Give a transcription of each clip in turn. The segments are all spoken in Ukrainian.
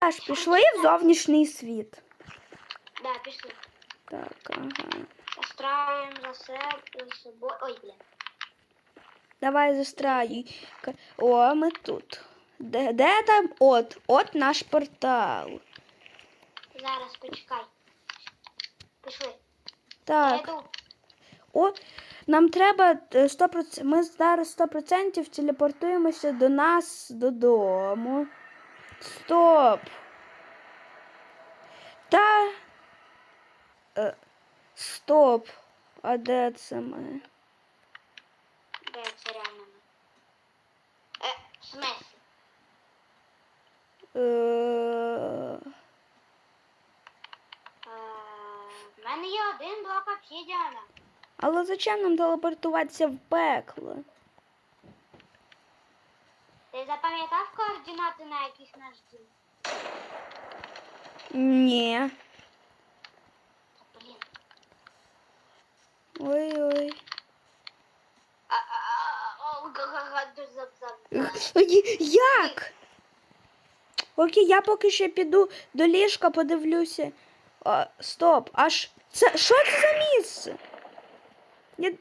Аж пішли в зовнішній світ. Да, пішли. Так, ага. Застраюємо за себе собою. Ой, блін. Давай застраюй. О, ми тут. Де, де там? От, от наш портал. Зараз почекай. Пішли. Я Так. йду. О, нам треба е, 100%, ми зараз 100% телепортуємося до нас додому. Стоп. Та. Е, стоп. А де це ми? Де це реально? Е, в смислі? Е, в мене є один блок обсидіана. але зачем нам телепортуватися в пекло? Ти запам'ятав координати, на яких наш дім? Ні. Та, блін. Ой-ой. А, а, а, о, га-га-га, дуже зап-зап. Ой, Як? Окей, я поки ще піду до ліжка, подивлюся. А, стоп, аж це що це за місце? Я... Я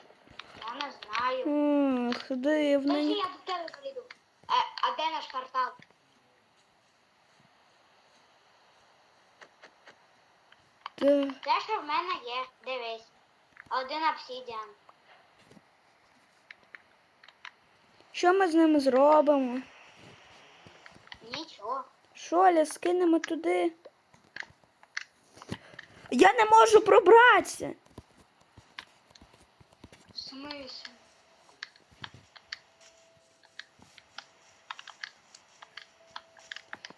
не знаю. Ах, дивно. Подожди, ні- я до тебе прийду. Е, а де наш портал? Та- Те, що в мене є, дивись. Один обсидіан. Що ми з ними зробимо? Нічого. Шоля, скинемо туди. Я не можу пробратися. В смислі?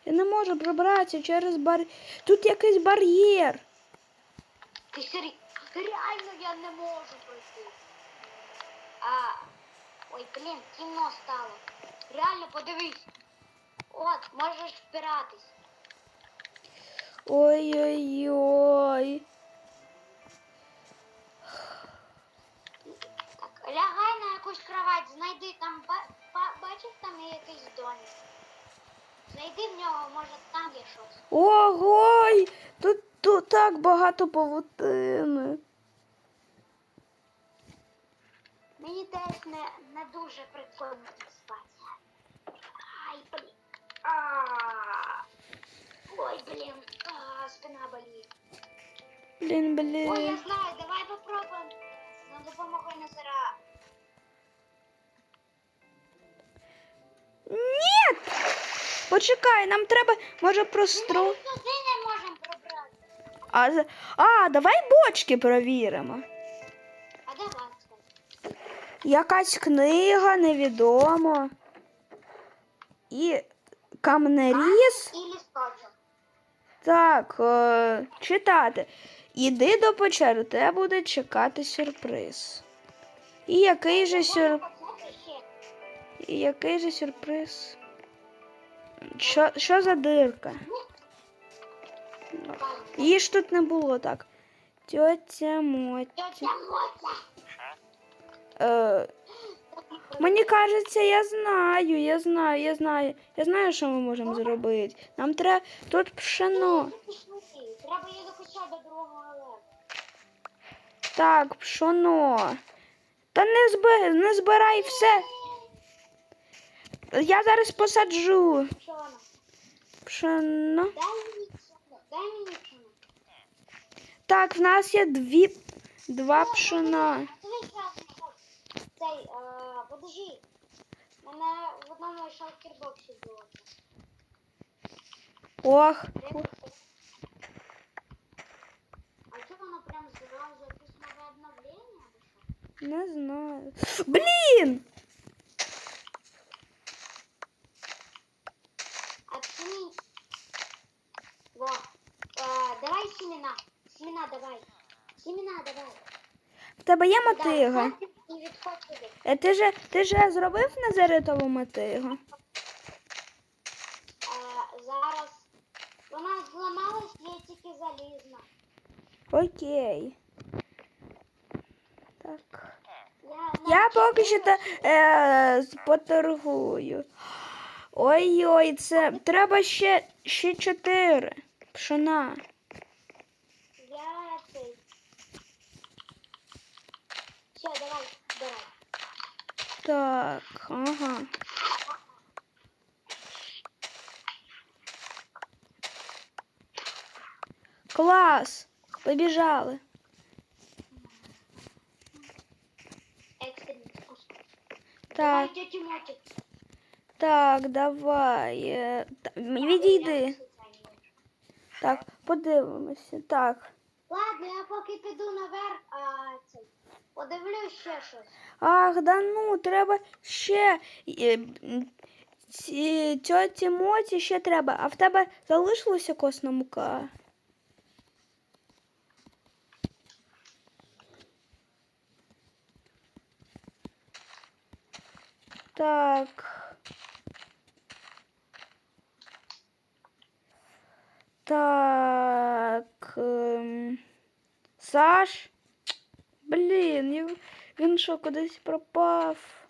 Я не можу пробратися через бар. Тут якийсь бар'єр. Ти сері... Реально я не можу пройти. А... Ой, блін, темно стало. Реально, подивись. От, можеш впиратись. Ой-ой-ой. Так, лягай на якусь кровать, знайди там, ба... ба- бачиш, там є якийсь домик. Зайди в нього, може там є щось. Ого! Тут, тут так багато павутини. Мені теж не, не дуже прикольно тут спати. Ай, блін. А. Ой, блін, а, спина болить. Блін, Ой, я знаю, давай попробуємо за допомогою Назара. Ні! Почекай, нам треба, може, Ми навіть туди не можемо пробрати. А, а, давай бочки провіримо. А давай. Якась книга, невідомо. І камнеріз. І лісточок. Так, е, читати. Іди до печери, тебе буде чекати сюрприз. І який же сюр... Послухай ще. І який же сюрприз? Що, що за дирка? Її ж тут не було так. Тьотя Мотя. Тетя Мотя. Е, мені кажеться, я знаю, я знаю, я знаю. Я знаю, що ми можемо зробити. Нам треба тут пшено. Треба її докачати до другого. Так, пшоно. Та не, зби... не збирай все. Я зараз посаджу. Що вона? Пшено. Дай мені пшено. Дай мені пшено. Так, в нас є дві, два пшона. Дивись, я знайшов. Цей, е, подожди. У мене в одному шалкербоксі було. Ох, А що воно прям зразу якесь нове обновлення або що? не знаю. Блін! Семена давай. В тебе є мотига? І відходь. Е, ти же ти же зробив назаритову мотигу? Е, зараз вона зламалась, є тільки залізна. Окей. Так. Я, Я поки що та, е, поторгую. Ой-ой, це треба ще, ще чотири. Пшона. Так, ага. Клас! Побіжали. Екстренний спуск. Так, Давай, тьоті Моті. так, давай. е, та- Відійди. Так, подивимося. Так. Ладно, я поки піду наверх, а цей. Подивлюсь ще щось. Ах, да ну, треба ще. е, м, ці- Тьоті Моті ще треба. А в тебе залишилося косна мука? Так. Так. ем, Саш. Блін, він що, кудись пропав?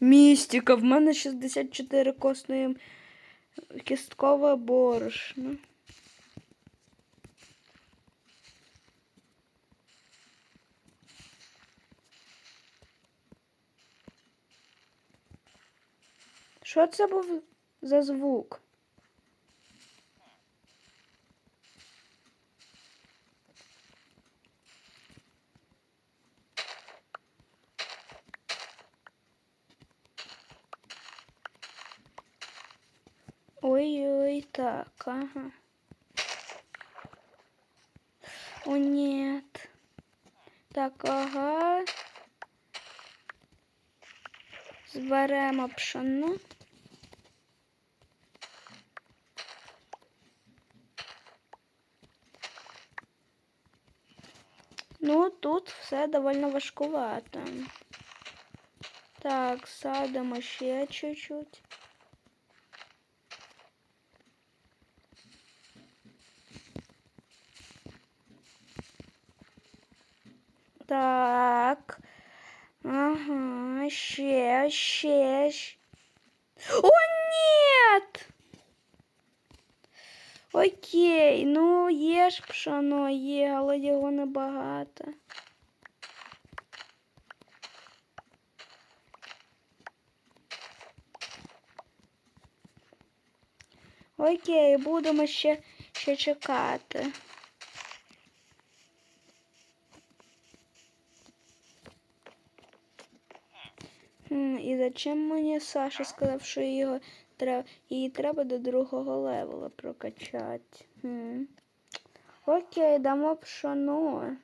Містика, в мене 64 косної кісткове борошно. Що це був за звук? Ой-ой, так, ага. О, нет. Так, ага. Зберемо пшено. Ну, тут все довольно важкувато. Так, садимо ще чуть-чуть. Так. Ага, ще, ще. О, нет! Окей, ну є ж пшоно, є, але його небагато. Окей, будемо ще, ще чекати. Зачем мені Саша сказав, що його треба, її треба до другого левела прокачати? Хм. Окей, дамо пшоно.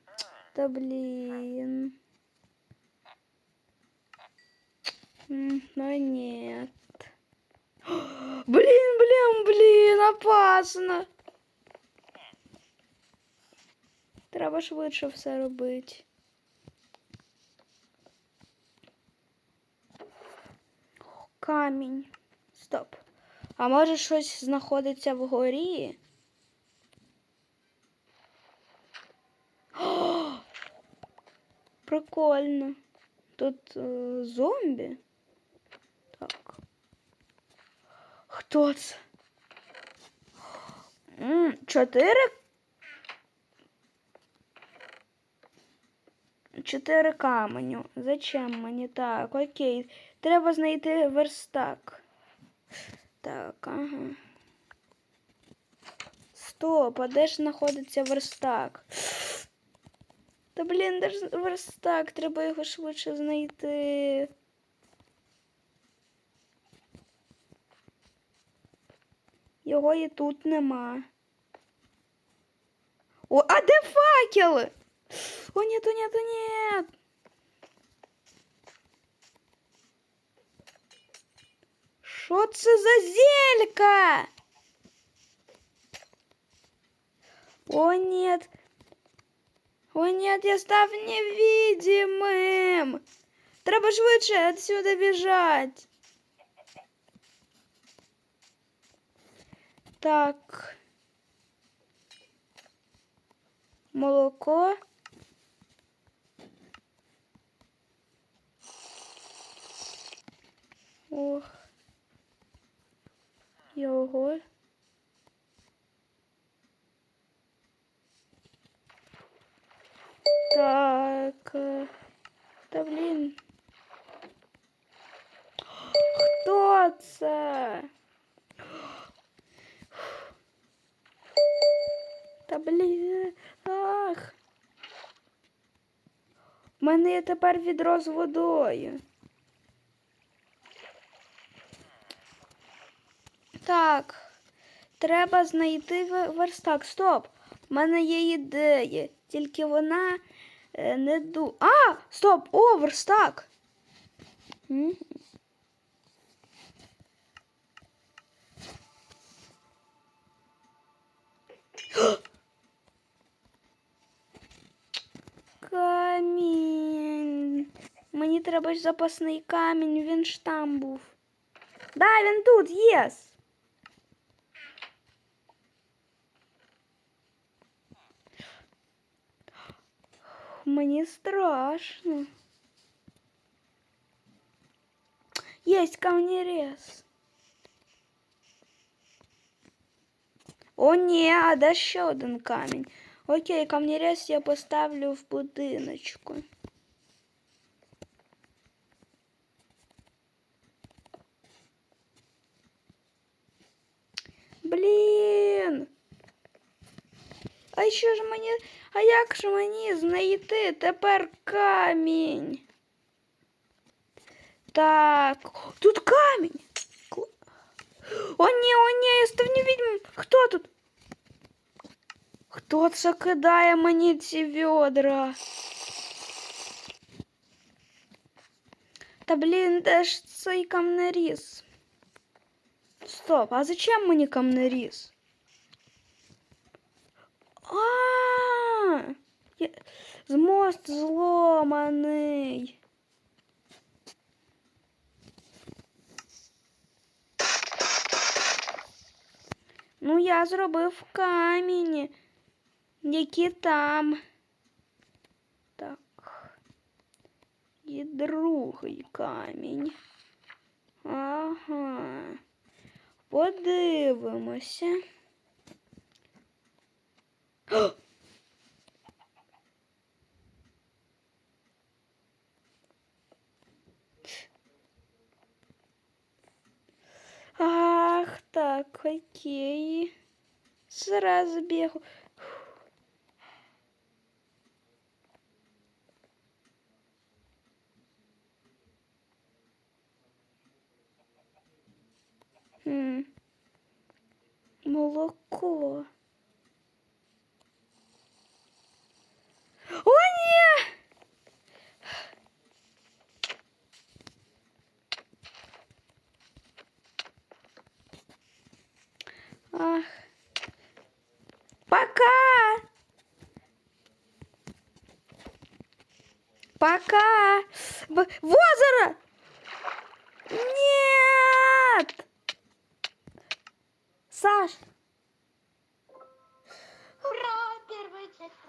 Та блін. Ну нет. Блін, блін, блін, опасно. Треба швидше все робити. Камінь. Стоп. А може щось знаходиться вгорі? О! Прикольно. Тут е, зомбі. Так. Хто це? Чотири. Чотири каменю. Зачем мені так? Окей. Треба знайти верстак. Так, ага. Стоп, а де ж знаходиться верстак? Та блін, де ж верстак? Треба його швидше знайти. Його і тут нема. О, а де факели? О, нет, о, нет, о, нет. Що це за зелька? О, нет. О, нет, я став невидимым. Треба швидше отсюда бежать. Так. Молоко. Ох. Його. Так. е, Та блін. Хто це? Та блін. Ах. У мене є тепер відро з водою. Так. Треба знайти верстак. Стоп. У мене є ідея. Тільки вона е, не ду. А! Стоп! О, верстак! Камінь. Мені треба ж запасний камінь, він ж там був. Да, він тут, єс. Мені страшно. Есть камнерез. О, ні, а де ще один камінь. Окей, камнерез я поставлю в будиночку. Блін. А що ж мені. А як ж мені знайти тепер камінь? Так, тут камінь. Кл- О, ні, о, ні, я став не відьм. Хто тут? Хто це кидає мені ці відра? Та блін, де ж цей камнеріз? Стоп, а зачем мені камнеріз? А, мост зломаний. Ну, я зробив камінь, які там. Так. І другий камінь. Ага. Подивимося. Ах, так, окей. Сразу бегу. Хм. Молоко. О, ні! Ах. Пока! Пока! Б в озеро! Нет! Саш!